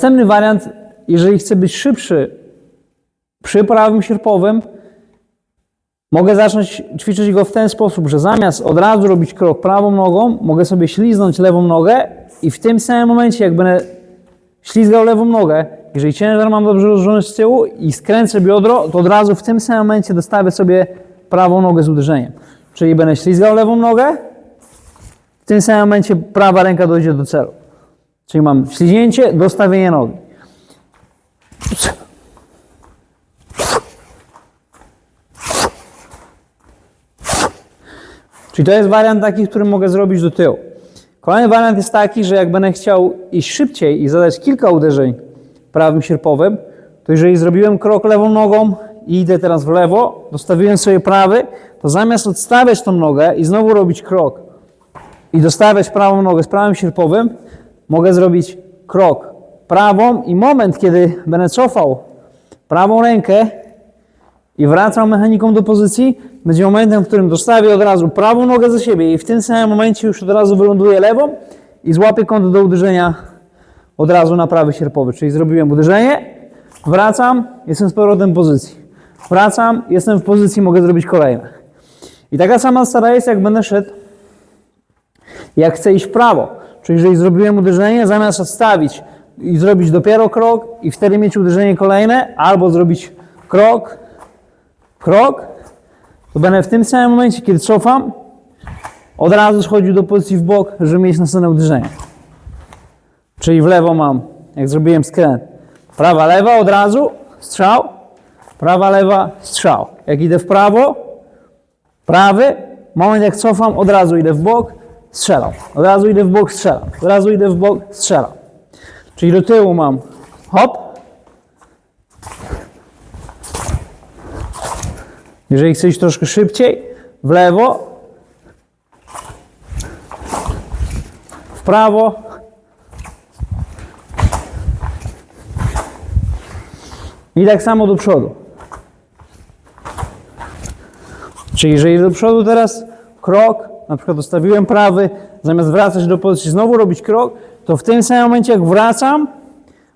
Następny wariant, jeżeli chcę być szybszy przy prawym sierpowym, mogę zacząć ćwiczyć go w ten sposób, że zamiast od razu robić krok prawą nogą, mogę sobie śliznąć lewą nogę i w tym samym momencie, jak będę ślizgał lewą nogę, jeżeli ciężar mam dobrze rozłożony z tyłu i skręcę biodro, to od razu w tym samym momencie dostawię sobie prawą nogę z uderzeniem. Czyli będę ślizgał lewą nogę, w tym samym momencie prawa ręka dojdzie do celu. Czyli mam ślizgnięcie, dostawienie nogi. Czyli to jest wariant taki, który mogę zrobić do tyłu. Kolejny wariant jest taki, że jak będę chciał iść szybciej i zadać kilka uderzeń prawym sierpowym, to jeżeli zrobiłem krok lewą nogą i idę teraz w lewo, dostawiłem sobie prawy, to zamiast odstawiać tą nogę i znowu robić krok i dostawiać prawą nogę z prawym sierpowym, mogę zrobić krok prawą i moment, kiedy będę cofał prawą rękę i wracam mechaniką do pozycji, będzie momentem, w którym dostawię od razu prawą nogę za siebie i w tym samym momencie już od razu wyląduję lewą i złapię kąt do uderzenia od razu na prawy sierpowy. Czyli zrobiłem uderzenie, wracam, jestem z powrotem w pozycji. Wracam, jestem w pozycji, mogę zrobić kolejne. I taka sama stara jest, jak będę szedł, jak chcę iść w prawo. Czyli jeżeli zrobiłem uderzenie, zamiast odstawić i zrobić dopiero krok i wtedy mieć uderzenie kolejne, albo zrobić krok, krok, to będę w tym samym momencie, kiedy cofam, od razu schodził do pozycji w bok, żeby mieć następne uderzenie. Czyli w lewo mam, jak zrobiłem skręt, prawa, lewa od razu, strzał, prawa, lewa, strzał. Jak idę w prawo, prawy, moment jak cofam, od razu idę w bok, strzelam. Od razu idę w bok, strzelam. Od razu idę w bok, strzelam. Czyli do tyłu mam hop. Jeżeli iść troszkę szybciej, w lewo, w prawo, i tak samo do przodu. Czyli jeżeli do przodu teraz krok, na przykład ustawiłem prawy, zamiast wracać do pozycji, znowu robić krok, to w tym samym momencie jak wracam,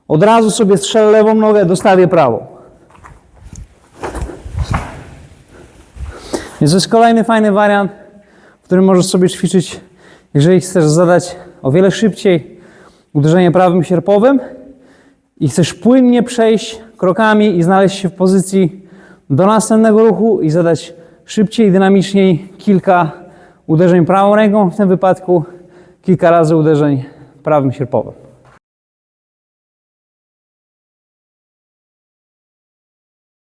od razu sobie strzelę lewą nogę, dostawię prawą. Więc to jest kolejny fajny wariant, w którym możesz sobie ćwiczyć, jeżeli chcesz zadać o wiele szybciej uderzenie prawym sierpowym i chcesz płynnie przejść krokami i znaleźć się w pozycji do następnego ruchu i zadać szybciej, dynamiczniej kilka uderzeń prawą ręką, w tym wypadku kilka razy uderzeń prawym sierpowym.